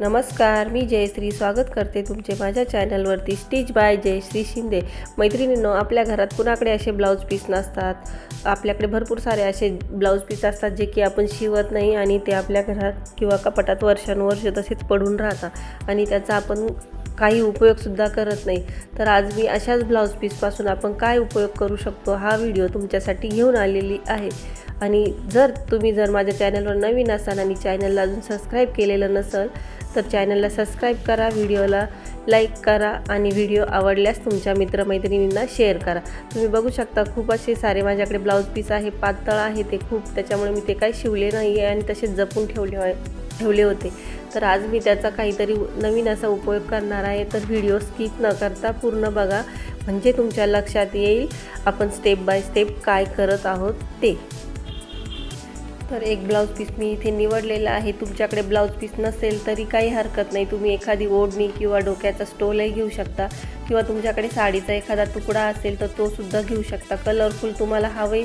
नमस्कार मी जयश्री. स्वागत करते तुमचे माझ्या चॅनलवरती. Stitch by Jayashree Shinde. मैत्रिणींनो आपल्या घरात कुणाकडे असे ब्लाऊज पीस नसतात? आपल्याकडे भरपूर सारे असे ब्लाऊज पीस असतात जे की आपण शिवत नाही आणि ते आपल्या घरात किंवा कपाटात वर्षानुवर्ष तसेच पडून राहतात आणि त्याचा आपण काही उपयोगसुद्धा करत नाही. तर आज मी अशाच ब्लाऊज पीसपासून आपण काय उपयोग करू शकतो हा व्हिडिओ तुमच्यासाठी घेऊन आलेली आहे. आणि जर तुम्ही जर माझ्या चॅनलवर नवीन असाल आणि चॅनलला अजून सबस्क्राईब केलेलं नसेल तर चॅनलला सबस्क्राईब करा व्हिडिओला लाईक करा आणि व्हिडिओ आवडल्यास तुमच्या मित्रमैत्रिणींना शेअर करा. तुम्ही बघू शकता खूप असे सारे माझ्याकडे ब्लाऊज पीस आहे पातळ आहे ते खूप. त्याच्यामुळे मी ते काही शिवले नाही आहे आणि तसेच जपून ठेवले आहे ठेवले होते. तर आज मी त्याचा काहीतरी नवीन असा उपयोग करणार आहे तर व्हिडिओ स्किप न करता पूर्ण बघा. म्हणजे तुमच्या लक्षात येईल आपण स्टेप बाय स्टेप काय करत आहोत ते. तर एक ब्लाऊज पीस मी इथे निवडलेला आहे. तुमच्याकडे ब्लाऊज पीस नसेल तरी काही हरकत नाही. तुम्ही एखादी ओढणी किंवा डोक्याचा स्टोलही घेऊ शकता किंवा तुमच्याकडे साडीचा एखादा तुकडा असेल तर तो सुद्धा घेऊ शकता. कलरफुल तुम्हाला हवे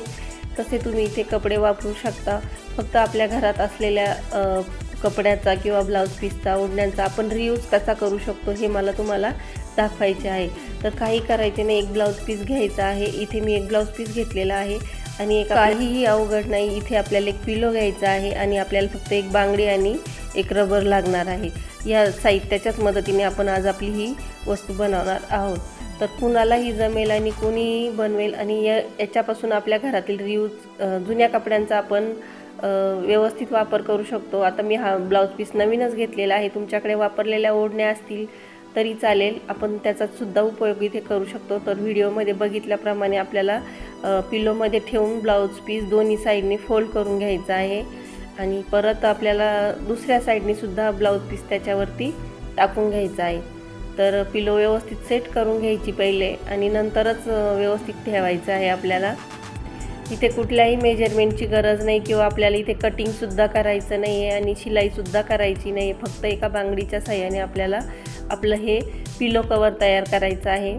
तसे तुम्ही इथे कपडे वापरू शकता. फक्त आपल्या घरात असलेल्या कपड्याचा किंवा ब्लाऊज पीसचा ओढण्यांचा आपण रियूज कसा करू शकतो हे मला तुम्हाला दाखवायचे आहे. तर काही करायचे नाही. एक ब्लाऊज पीस घ्यायचा आहे. इथे मी एक ब्लाऊज पीस घेतलेला आहे. आणि एक काहीही अवघड नाही इथे आपल्याला एक पिलो घ्यायचा आहे आणि आपल्याला फक्त एक बांगडी आणि एक रबर लागणार आहे. या साहित्याच्याच मदतीने आपण आज आपली ही वस्तू बनवणार आहोत. तर कुणालाही जमेल आणि कोणीही बनवेल आणि या याच्यापासून आपल्या घरातील रियूज जुन्या कपड्यांचा आपण व्यवस्थित वापर करू शकतो. आता मी हा ब्लाऊज पीस नवीनच घेतलेला आहे. तुमच्याकडे वापरलेल्या ओढण्या असतील तरी चालेल. आपण त्याचा सुद्धा उपयोग इथे करू शकतो. तर व्हिडिओमध्ये बघितल्याप्रमाणे आपल्याला पिलोमध्ये ठेवून ब्लाऊज पीस दोन्ही साईडने फोल्ड करून घ्यायचा आहे. आणि परत आपल्याला दुसऱ्या साईडने सुद्धा ब्लाऊज पीस त्याच्यावरती टाकून घ्यायचा आहे. तर पिलो व्यवस्थित सेट करून घ्यायची पहिले आणि नंतरच व्यवस्थित ठेवायचं आहे आपल्याला. इथे कुठल्याही मेजरमेंटची गरज नाही किंवा आपल्याला इथे कटिंगसुद्धा करायचं नाही आहे आणि शिलाईसुद्धा करायची नाही आहे फक्त एका बांगडीच्या साह्याने आपल्याला आपलं हे पिलो कवर तयार करायचं आहे.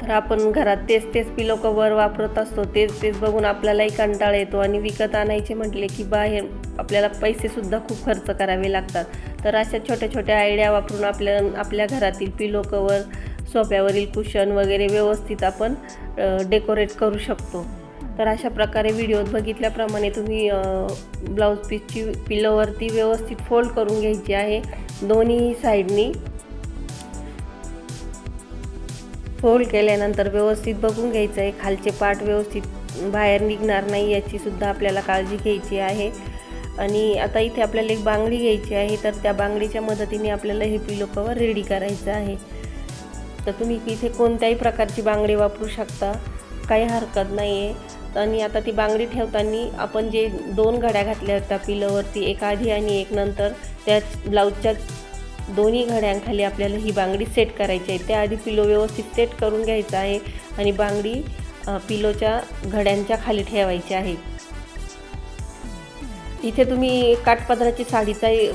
तर आपण घरात तेच तेच पिलो कवर वापरत असतो तेच तेच बघून आपल्यालाही कंटाळा येतो आणि विकत आणायचे म्हटले की बाहेर आपल्याला पैसेसुद्धा खूप खर्च करावे लागतात. तर अशा छोट्या छोट्या आयडिया वापरून आपल्या आपल्या घरातील पिलो कवर सोफ्यावरील कुशन वगैरे व्यवस्थित आपण डेकोरेट करू शकतो. तर अशा प्रकारे व्हिडिओत बघितल्याप्रमाणे तुम्ही ब्लाऊज पीसची पिलोवरती व्यवस्थित फोल्ड करून घ्यायची आहे. दोन्ही साईडनी फोल्ड केल्यानंतर व्यवस्थित बघून घ्यायचं आहे. खालचे पार्ट व्यवस्थित बाहेर निघणार नाही याची सुद्धा आपल्याला काळजी घ्यायची आहे. आणि आता इथे आपल्याला एक बांगडी घ्यायची आहे तर त्या बांगडीच्या मदतीने आपल्याला हे पिलो कवर रेडी करायचं आहे. तर तुम्ही इथे कोणत्याही प्रकारची बांगडी वापरू शकता. काही हरकत नाही आहे आणि आता ती बांगडी ठेवताना आपण जे दोन घड्या घातल्या होत्या पिलोवरती एक आधी आणि एक नंतर त्या ब्लाऊजच्या दोन्ही घड्यांखाली आपल्याला ही बांगडी सेट करायची आहे. त्याआधी पिलो व्यवस्थित सेट करून घ्यायचा आहे आणि बांगडी पिलोच्या घड्यांच्या खाली ठेवायची आहे. इथे तुम्ही काठपदराची साडीचाही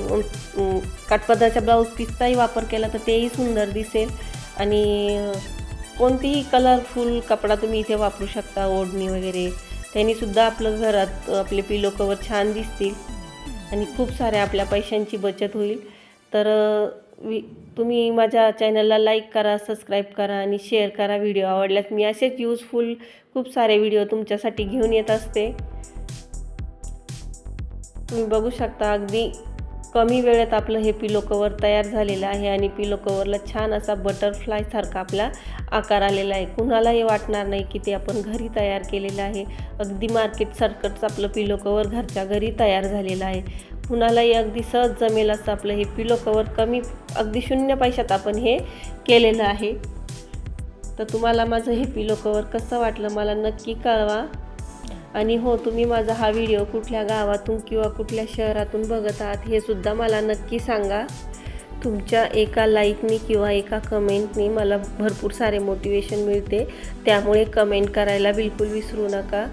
काठपदराच्या ब्लाऊज पीसचाही वापर केला तर तेही सुंदर दिसेल आणि कोणतीही कलरफुल कपडा तुम्ही इथे वापरू शकता ओढणी वगैरे. त्यांनीसुद्धा आपलं घरात आपले पिलो कवर छान दिसतील. आणि खूप साऱ्या आपल्या पैशांची बचत होईल. तर वि तुम्ही माझ्या चॅनलला लाईक करा सबस्क्राईब करा आणि शेअर करा व्हिडिओ आवडल्यास मी असेच यूजफुल खूप सारे व्हिडिओ तुमच्यासाठी घेऊन येत असते. तुम्ही बघू शकता अगदी कमी वेळेत आपलं हे पिलो कवर तयार झालेलं आहे आणि पिलो कवरला छान असा बटरफ्लायसारखा आपला आकार आलेला आहे. कुणालाही वाटणार नाही की ते आपण घरी तयार केलेलं आहे. अगदी मार्केट सारखंच आपलं पिलो कवर घरच्या घरी तयार झालेलं आहे. कुणालाही अगदी सहज जमेल असं आपलं हे पिलो कवर कमी अगदी शून्य पैशात आपण हे केलेलं आहे. तर तुम्हाला माझं हे पिलो कवर कसं वाटलं मला नक्की कळवा. आणि हो तुम्ही माझा हा व्हिडिओ कुठल्या गावातून किंवा कुठल्या शहरातून बघत आहात हे सुद्धा मला नक्की सांगा. तुमच्या एका लाईकनी किंवा एका कमेंटनी मला भरपूर सारे मोटिवेशन मिळते. त्यामुळे कमेंट करायला बिलकुल विसरू नका.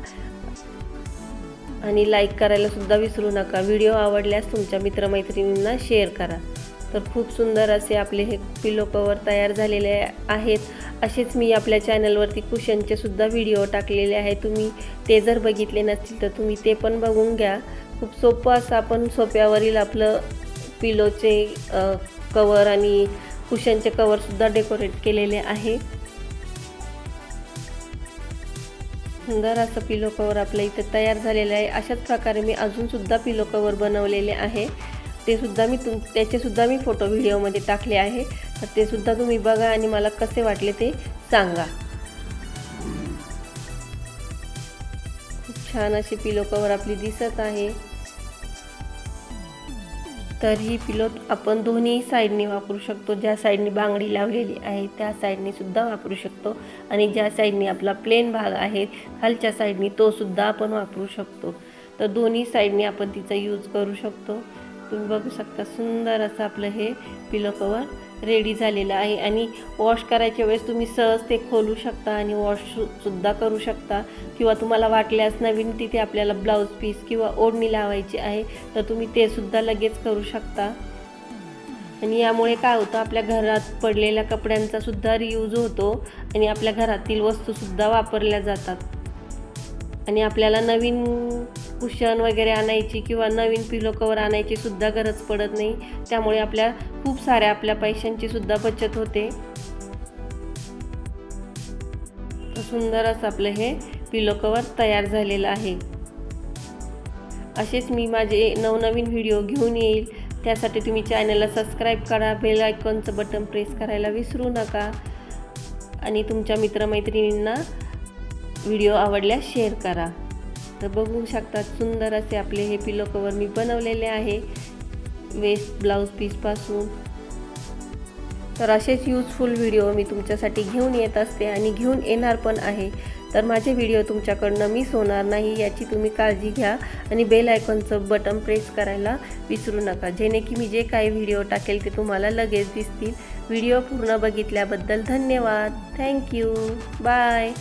आणि लाईक करायला सुद्धा विसरू नका. व्हिडिओ आवडल्यास तुमच्या मित्रमैत्रिणींना शेअर करा. तर खूप सुंदर असे आपले हे पिलो कवर तयार झालेले आहेत. असेच मी आपल्या चॅनलवरती कुशनचे सुद्धा व्हिडिओ टाकलेले आहे तुम्ही ते जर बघितले नसतील तर तुम्ही ते पण बघून घ्या. खूप सोपं असं आपण सोप्यावरील आपलं पिलोचे कवर आणि कुशनचे कवरसुद्धा डेकोरेट केलेले आहे. सुंदर असं पिलो कवर आपल्या इथं तयार झालेलं आहे. अशाच प्रकारे मी अजूनसुद्धा पिलो कवर बनवलेले आहे. ते सुद्धा मी तुम त्याचेसुद्धा मी फोटो व्हिडिओमध्ये टाकले आहे. तर ते सुद्धा तुम्ही बघा आणि मला कसे वाटले ते सांगा. खूप छान अशी पिलो कवर आपली दिसत आहे. तर ही पिलो आपण दोन्ही साईडनी वापरू शकतो. ज्या साईडनी बांगडी लावलेली आहे त्या साईडनी सुद्धा वापरू शकतो. आणि ज्या साईडनी आपला प्लेन भाग आहे खालच्या साईडनी तो सुद्धा आपण वापरू शकतो. तर दोन्ही साईडनी आपण तिचा यूज करू शकतो. तुम्ही बघू शकता सुंदर असं आपलं हे पिलो कवर रेडी झालेलं आहे. आणि वॉश करायच्या वेळेस तुम्ही सहज ते खोलू शकता आणि वॉशसुद्धा करू शकता. किंवा तुम्हाला वाटल्यास नवीन तिथे आपल्याला ब्लाऊज पीस किंवा ओढणी लावायची आहे तर तुम्ही ते सुद्धा लगेच करू शकता. आणि यामुळे काय होतं आपल्या घरात पडलेल्या कपड्यांचा सुद्धा रियूज होतो आणि आपल्या घरातील वस्तूसुद्धा वापरल्या जातात. आणि आपल्याला नवीन कुशन वगैरे आणायची किंवा नवीन पिलो कवर आणायची सुद्धा गरज पडत नाही. त्यामुळे आपल्या खूप साऱ्या आपल्या पैशांची सुद्धा बचत होते. सुंदर असं आपलं हे पिलो कवर तयार झालेलं आहे. असेच मी माझे नवनवीन व्हिडिओ घेऊन येईल. त्यासाठी तुम्ही चॅनलला सबस्क्राईब करा बेल आयकॉनचं बटन प्रेस करायला विसरू नका. आणि तुमच्या मित्रमैत्रिणींना व्हिडिओ आवडल्यास शेअर करा. तर बघू शकतात सुंदर असे आपले हे पिलो कवर मी बनवलेले आहे. वेस्ट ब्लाऊज पीसपासून तर असेच यूजफुल व्हिडिओ मी तुमच्यासाठी घेऊन येत असते आणि घेऊन येणार पण आहे. तर माझे व्हिडिओ तुमच्याकडनं मिस होणार नाही याची तुम्ही काळजी घ्या आणि बेल आयकॉनचं बटन प्रेस करायला विसरू नका. जेणे की मी जे काही व्हिडिओ टाकेल ते तुम्हाला लगेच दिसतील. व्हिडिओ पूर्ण बघितल्याबद्दल धन्यवाद. Thank you bye